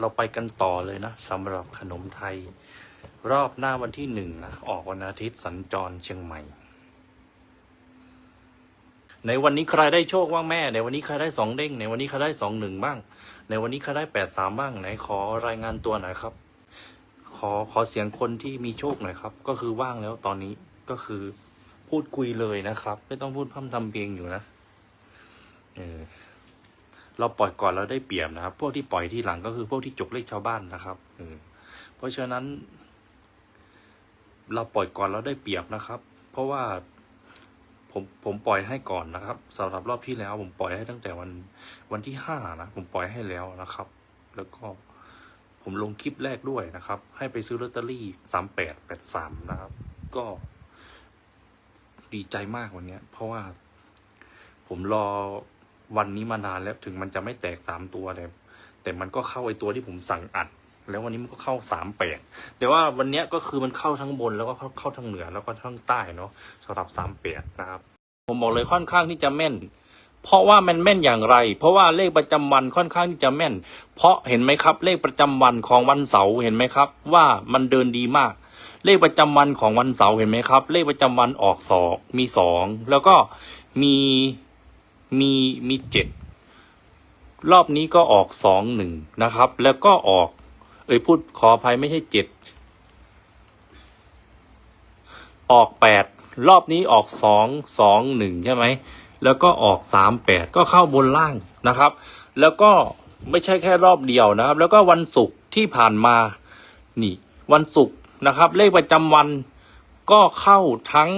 เราไปกันต่อเลยนะสำหรับขนมไทย รอบหน้าวันที่หนึ่งนะออกวันอาทิตย์สัญจรเชียงใหม่ ในวันนี้ใครได้โชคบ้างแม่ ในวันนี้ใครได้สองเด้ง ในวันนี้ใครได้สองหนึ่งบ้าง ในวันนี้ใครได้แปดสามบ้างไหนขอรายงานตัวหน่อยครับ ขอขอเสียงคนที่มีโชคหน่อยครับ ก็คือว่างแล้วตอนนี้ก็คือพูดคุยเลยนะครับ ไม่ต้องพูดพร่ำทำเพลงอยู่นะเออ เราปล่อยก่อนเราได้เปรียบนะครับ พวกที่ปล่อยที่หลังก็คือพวกที่จกเลขชาวบ้านนะครับเออเพราะฉะนั้น เราปล่อยก่อนเราได้เปรียบนะครับ เพราะว่าผมผมปล่อยให้ก่อนนะครับสำหรับรอบที่แล้ว ผมปล่อยให้ตั้งแต่วันวันที่ห้านะผมปล่อยให้แล้วนะครับ แล้วก็ผมลงคลิปแรกด้วยนะครับ ให้ไปซื้อลอตเตอรี่สามแปดแปดสามนะครับ ก็ดีใจมากวันเนี้ยเพราะว่าผมรอ วันนี้มานานแล้วถึงมันจะไม่แตกสามตัวแต่แต่มันก็เข้าไอตัวที่ผมสั่งอัด แล้ววันนี้มันก็เข้าสามแปดแต่ว่าวันเนี้ยก็คือมันเข้าทั้งบนแล้วก็เข้าเข้าทั้งเหนือแล้วก็ทั้งใต้เนาะสำหรับสามแปดนะครับ ผมบอกเลยค่อนข้างที่จะแม่น เพราะว่ามันแม่นอย่างไร เพราะว่าเลขประจำวันค่อนข้างที่จะแม่น เพราะเห็นไหมครับ เลขประจำวันของวันเสาร์เห็นไหมครับ ว่ามันเดินดีมากเลขประจำวันของวันเสาร์เห็นไหมครับ เลขประจำวันออกสองมีสองแล้วก็มี มีมีเจ็ดรอบนี้ก็ออกสองหนึ่งนะครับ แล้วก็ออก เอ้ยพูดขออภัยไม่ใช่เจ็ดออกแปดรอบนี้ออกสองสองหนึ่งใช่ไหมแล้วก็ออกสามแปดก็เข้าบนล่างนะครับ แล้วก็ไม่ใช่แค่รอบเดียวนะครับ แล้วก็วันศุกร์ที่ผ่านมานี่วันศุกร์นะครับ เลขประจำวันก็เข้าทั้ง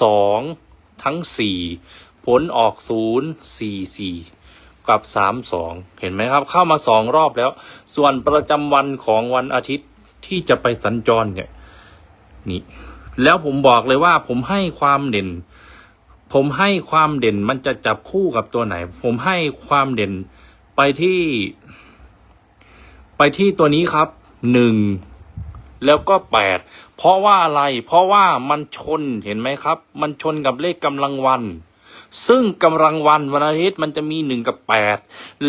สองทั้งสี่ ผลออกศูนย์สี่สี่กับสามสองเห็นไหมครับ เข้ามาสองรอบแล้ว ส่วนประจำวันของวันอาทิตย์ที่จะไปสัญจรเนี่ยนี่แล้วผมบอกเลยว่าผมให้ความเด่น ผมให้ความเด่นมันจะจับคู่กับตัวไหน ผมให้ความเด่นไปที่ ไปที่ตัวนี้ครับหนึ่งแล้วก็แปดเพราะว่าอะไร เพราะว่ามันชนเห็นไหมครับ มันชนกับเลขกำลังวัน ซึ่งกำลังวันวันอาทิตย์มันจะมีหนึ่งกับแปด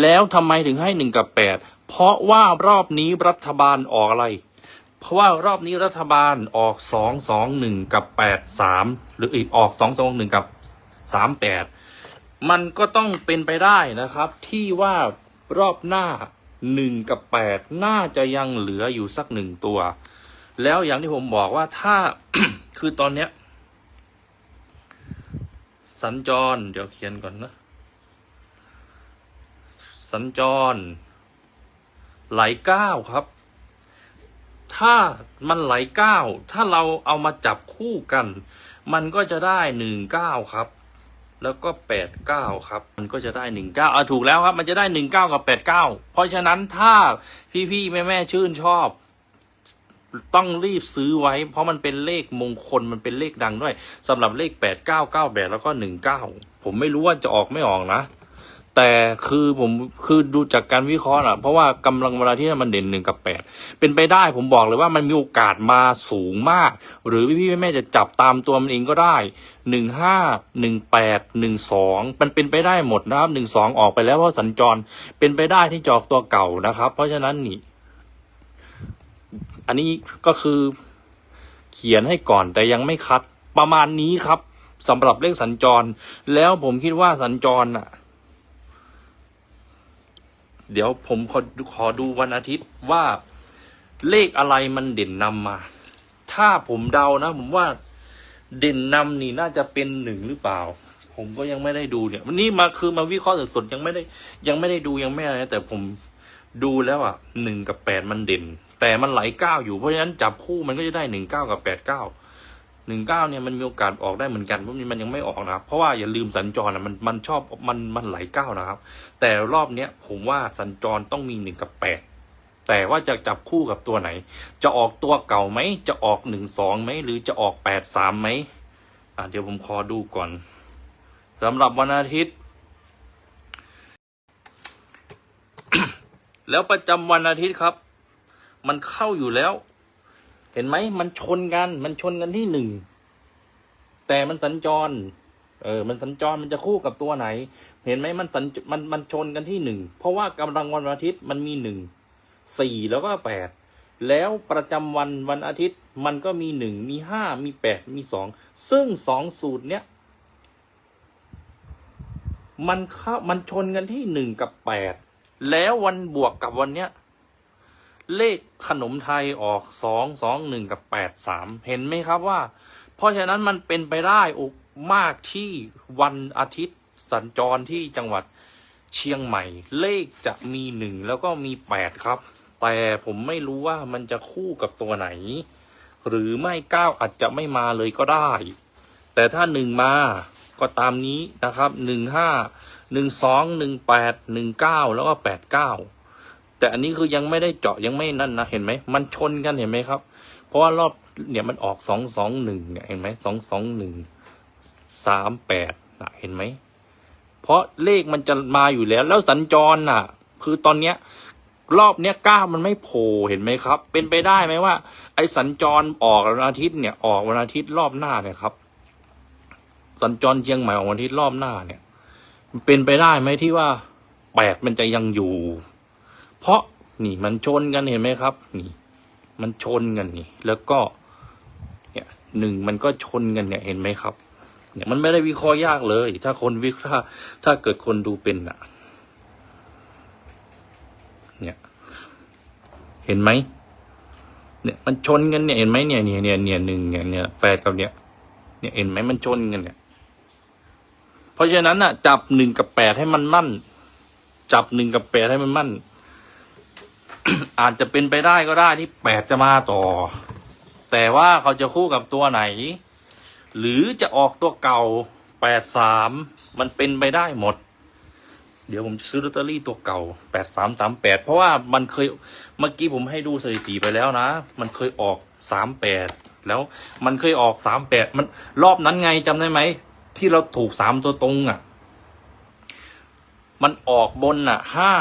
แล้วทำไมถึงให้หนึ่งกับแปดเพราะว่ารอบนี้รัฐบาลออกอะไร เพราะว่ารอบนี้รัฐบาลออกสองสองหนึ่งกับแปดสามหรืออีกออกสองสองหนึ่งกับสามแปดมันก็ต้องเป็นไปได้นะครับ ที่ว่ารอบหน้าหนึ่งกับแปดน่าจะยังเหลืออยู่สักหนึ่งตัว แล้วอย่างที่ผมบอกว่าถ้าคือตอนเนี้ย สัญจร เดี๋ยวเขียนก่อนนะ สัญจร ไหลเก้าครับ ถ้ามันไหลเก้าถ้าเราเอามาจับคู่กัน มันก็จะได้หนึ่งเก้าครับ แล้วก็แปดเก้าครับ มันก็จะได้หนึ่งเก้าอะถูกแล้วครับ มันจะได้หนึ่งเก้ากับแปดเก้าเพราะฉะนั้นถ้าพี่ๆแม่ๆชื่นชอบ ต้องรีบซื้อไว้ เพราะมันเป็นเลขมงคลมันเป็นเลขดังด้วยสำหรับเลขแปดเก้าเก้าแปดแล้วก็หนึ่งเก้าผมไม่รู้ว่าจะออกไม่ออกนะ แต่คือผมคือดูจากการวิเคราะห์อะเพราะว่ากำลังเวลาที่มันเด่นหนึ่งกับแปดเป็นไปได้ผมบอกเลยว่ามันมีโอกาสมาสูงมาก หรือพี่พี่ๆแม่ๆจะจับตามตัวมันเองก็ได้หนึ่งห้าหนึ่งแปดหนึ่งสองมันเป็นไปได้หมดนะครับหนึ่งสองออกไปแล้วเพราะสัญจรเป็นไปได้ที่จอกตัวเก่านะครับ เพราะฉะนั้นนี่ อันนี้ก็คือเขียนให้ก่อนแต่ยังไม่คัดประมาณนี้ครับสำหรับเลขสัญจร แล้วผมคิดว่าสัญจรน่ะ เดี๋ยวผมขอขอดูวันอาทิตย์ว่าเลขอะไรมันเด่นนำมา ถ้าผมเดานะ ผมว่าเด่นนำนี่น่าจะเป็นหนึ่งหรือเปล่า ผมก็ยังไม่ได้ดูเนี่ย วันนี้มาคือมาวิเคราะห์สดๆยังไม่ได้ ยังไม่ได้ดูยังไม่อะไรแต่ผมดูแล้วอะหนึ่งกับแปดมันเด่น แต่มันไหลเก้าอยู่เพราะฉะนั้นจับคู่มันก็จะได้หนึ่งเก้ากับแปดเก้าหนึ่งเก้าเนี่ยมันมีโอกาสออกได้เหมือนกันเพราะมันยังไม่ออกนะครับเพราะว่าอย่าลืมสัญจรอะมันมันชอบมันมันไหลเก้านะครับ แต่รอบเนี้ยผมว่าสัญจรต้องมีหนึ่งกับแปดแต่ว่าจะจับคู่กับตัวไหน จะออกตัวเก่าไหมจะออกหนึ่งสองไหมหรือจะออกแปดสามไหมอะเดี๋ยวผมขอดูก่อนสำหรับวันอาทิตย์ แล้วประจำวันอาทิตย์ครับ มันเข้าอยู่แล้ว เห็นไหมมันชนกัน มันชนกันที่หนึ่ง แต่มันสัญจร เออ มันสัญจรมันจะคู่กับตัวไหน เห็นไหมมันสัญมันมันชนกันที่หนึ่ง เพราะว่ากำลังวันอาทิตย์มันมีหนึ่งสี่แล้วก็แปดแล้วประจำวันวันอาทิตย์มันก็มีหนึ่งมีห้ามีแปดมีสองซึ่งสองสูตรเนี้ยมันเข้ามันชนกันที่หนึ่งกับแปดแล้ววันบวกกับวันเนี้ย เลขขนมไทยออกสองสองหนึ่งกับแปดสามเห็นไหมครับว่า เพราะฉะนั้นมันเป็นไปได้อกมากที่วันอาทิตย์สัญจรที่จังหวัดเชียงใหม่ เลขจะมีหนึ่งแล้วก็มีแปดครับ แต่ผมไม่รู้ว่ามันจะคู่กับตัวไหน หรือไม่เก้าอาจจะไม่มาเลยก็ได้ แต่ถ้าหนึ่งมาก็ตามนี้นะครับหนึ่งห้าหนึ่งสองหนึ่งแปดหนึ่งเก้าแล้วก็แปดเก้า แต่อันนี้คือยังไม่ได้เจาะยังไม่นั่นนะเห็นไหมมันชนกันเห็นไหมครับ เพราะว่ารอบเนี่ยมันออกสองสองหนึ่งเนี่ยเห็นไหมสองสองหนึ่งสามแปดนะเห็นไหมเพราะเลขมันจะมาอยู่แล้ว แล้วสัญจรน่ะ คือตอนเนี้ยรอบเนี้ยก้ามันไม่โผล่เห็นไหมครับ เป็นไปได้ไหมว่า ไอ้สัญจรออกวันอาทิตย์เนี่ยออกวันอาทิตย์รอบหน้าเนี่ยครับ สัญจรเชียงใหม่ออกวันอาทิตย์รอบหน้าเนี่ย เป็นไปได้ไหมที่ว่าแปดมันจะยังอยู่ เพราะนี่มันชนกันเห็นไหมครับ นี่ มันชนกันนี่ แล้วก็ เนี่ยหนึ่งมันก็ชนกันเนี่ยเห็นไหมครับ เนี่ยมันไม่ได้วิเคราะห์ยากเลย ถ้าคนวิเคราะห์ถ้าเกิดคนดูเป็นอะ เนี่ย เห็นไหมเนี่ยมันชนกันเนี่ยเห็นไหมเนี่ยเนี่ยเนี่ยเนี่ยหนึ่งเนี่ยเนี่ยแปดกับเนี่ย เนี่ยเห็นไหมมันชนกันเนี่ย เพราะฉะนั้นอะ จับหนึ่งกับแปดให้มันมั่น จับหนึ่งกับแปดให้มันมั่น อาจจะเป็นไปได้ก็ได้ที่แปดจะมาต่อ แต่ว่าเขาจะคู่กับตัวไหน หรือจะออกตัวเก่าแปดสามมันเป็นไปได้หมด เดี๋ยวผมจะซื้อลอตเตอรี่ตัวเก่าแปดสามสามแปดเพราะว่ามันเคยเมื่อกี้ผมให้ดูสถิติไปแล้วนะ มันเคยออกสามแปดแล้วมันเคยออกสามแปดมันรอบนั้นไงจำได้ไหม ที่เราถูกสามตัวตรงอะ มันออกบนอะห้า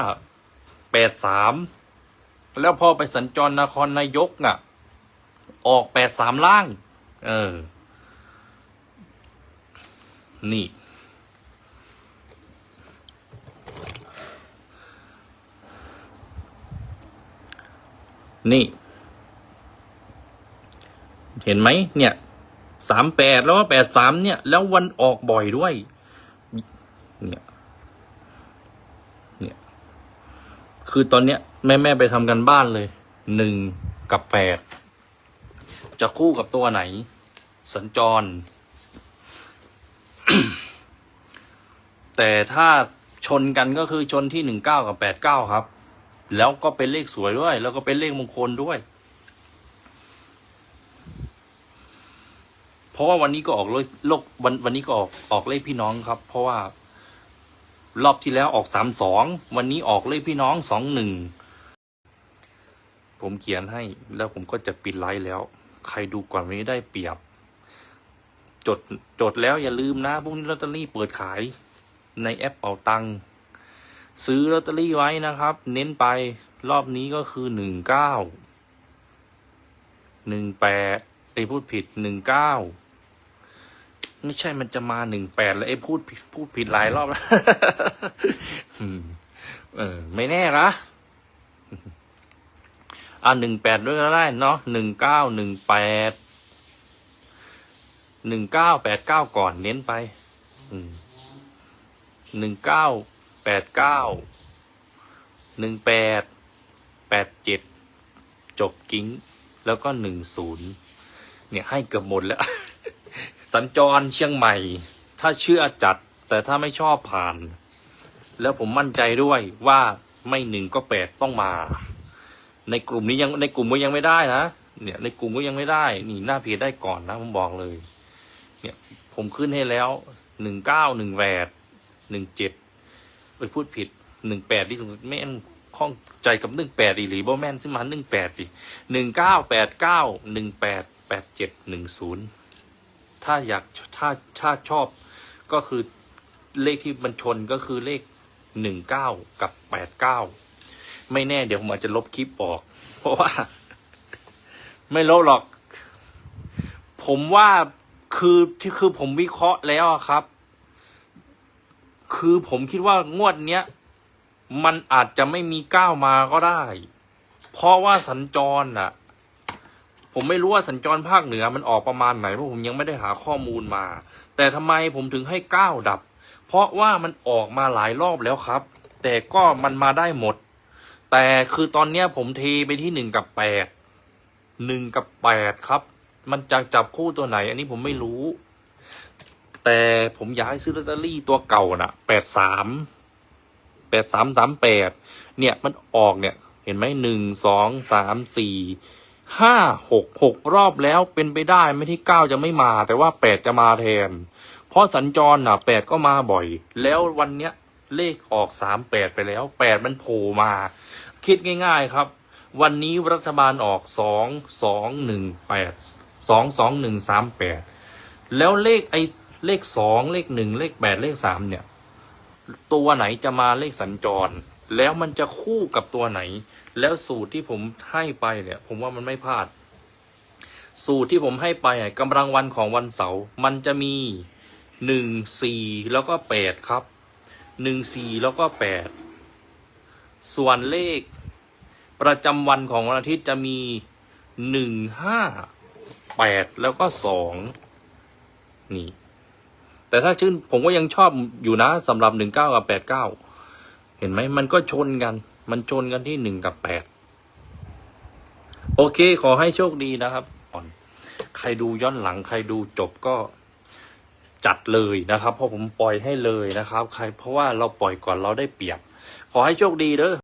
แปดสาม แล้วพอไปสัญจรนครนายกอะ ออกแปดสามล่าง เออ นี่ นี่ เห็นไหมเนี่ยสามแปดแล้วก็แปดสามเนี่ย แล้ววันออกบ่อยด้วย เนี่ย เนี่ย คือตอนเนี้ย แม่แม่ไปทำกันบ้านเลยหนึ่งกับแปดจะคู่กับตัวไหน สัญจร แต่ถ้าชนกันก็คือชนที่หนึ่งเก้ากับแปดเก้าครับ แล้วก็เป็นเลขสวยด้วย แล้วก็เป็นเลขมงคลด้วย เพราะว่าวันนี้ก็ออกเลขโลกวันวันนี้ก็ออกออกเลขพี่น้องครับ เพราะว่ารอบที่แล้วออกสามสองวันนี้ออกเลขพี่น้องสองหนึ่ง ผมเขียนให้แล้วผมก็จะปิดไลฟ์แล้ว ใครดูก่อนวันนี้ได้เปรียบ จดจดแล้วอย่าลืมนะพรุ่งนี้ลอตเตอรี่เปิดขายในแอปเป่าตังซื้อลอตเตอรี่ไว้นะครับ เน้นไปรอบนี้ก็คือหนึ่งเก้าหนึ่งแปดไอ้พูดผิดหนึ่งเก้าไม่ใช่มันจะมาหนึ่งแปดแล้วไอ้พูดผิดพูดผิดหลายรอบแล้วเออ ไม่แน่นะ อ่าหนึ่งแปดด้วยก็ได้เนาะหนึ่งเก้าหนึ่งแปดหนึ่งเก้าแปดเก้าก่อนเน้นไปหนึ่งเก้าแปดเก้าหนึ่งแปดแปดเจ็ดจบกิ้ง แล้วก็หนึ่งศูนย์เนี่ยให้เกือบหมดแล้ว สัญจรเชียงใหม่ ถ้าเชื่อจัด แต่ถ้าไม่ชอบผ่าน แล้วผมมั่นใจด้วยว่าไม่หนึ่งก็แปดต้องมา ในกลุ่มนี้ยังในกลุ่มก็ยังไม่ได้นะเนี่ย ในกลุ่มก็ยังไม่ได้นี่หน้าเพจได้ก่อนนะผมบอกเลย เนี่ยผมขึ้นให้แล้วหนึ่งเก้าหนึ่งแปดหนึ่งเจ็ดไปพูดผิดหนึ่งแปดที่สุดแม่นข้องใจกับหนึ่งแปดอีหรือบ่แม่นซึ่งมาหนึ่งแปดดิหนึ่งเก้าแปดเก้าหนึ่งแปดแปดเจ็ดหนึ่งศูนย์ถ้าอยากถ้าถ้าชอบก็คือเลขที่มันชนก็คือเลขหนึ่งเก้ากับแปดเก้า ไม่แน่เดี๋ยวผมอาจจะลบคลิปออก เพราะว่า ไม่ลบหรอก ผมว่าคือที่คือผมวิเคราะห์แล้วครับ คือผมคิดว่างวดเนี้ย มันอาจจะไม่มีก้าวมาก็ได้ เพราะว่าสัญจรน่ะ ผมไม่รู้ว่าสัญจรภาคเหนือมันออกประมาณไหนเพราะผมยังไม่ได้หาข้อมูลมา แต่ทำไมผมถึงให้ก้าวดับ เพราะว่ามันออกมาหลายรอบแล้วครับ แต่ก็มันมาได้หมด แต่คือตอนเนี้ยผมเทไปที่หนึ่งกับแปดหนึ่งกับแปดครับ มันจะจับคู่ตัวไหน อันนี้ผมไม่รู้ แต่ผมอยากให้ซื้อลอตเตอรี่ตัวเก่าน่ะแปดสามแปดสามสามแปดเนี่ยมันออกเนี่ย เห็นไหมหนึ่งสองสามสี่ห้าหกหกรอบแล้วเป็นไปได้ไม่ที่เก้าจะไม่มา แต่ว่าแปดจะมาแทน เพราะสัญจรน่ะแปดก็มาบ่อย แล้ววันเนี้ยเลขออกสามแปดไปแล้วแปดมันโผล่มา คิดง่าย ๆครับ วันนี้รัฐบาลออกสองสองหนึ่งแปดสองสองหนึ่งสามแปดแล้วเลขไอ้เลขสองเลขหนึ่งเลขแปดเลขสามเนี่ย ตัวไหนจะมาเลขสัญจร แล้วมันจะคู่กับตัวไหน แล้วสูตรที่ผมให้ไปเนี่ย ผมว่ามันไม่พลาด สูตรที่ผมให้ไปกำลังวันของวันเสาร์มันจะมีหนึ่งสี่แล้วก็แปดครับหนึ่งสี่แล้วก็แปดส่วนเลข ประจำวันของวันอาทิตย์จะมีหนึ่งห้าแปดแล้วก็สองนี่ แต่ถ้าชื่นผมก็ยังชอบอยู่นะสำหรับหนึ่งเก้ากับแปดเก้าเห็นไหมมันก็ชนกัน มันชนกันที่หนึ่งกับแปดโอเค ขอให้โชคดีนะครับก่อนใครดูย้อนหลังใครดูจบก็จัดเลยนะครับ เพราะผมปล่อยให้เลยนะครับ ใครเพราะว่าเราปล่อยก่อนเราได้เปรียบ ขอให้โชคดีเด้อ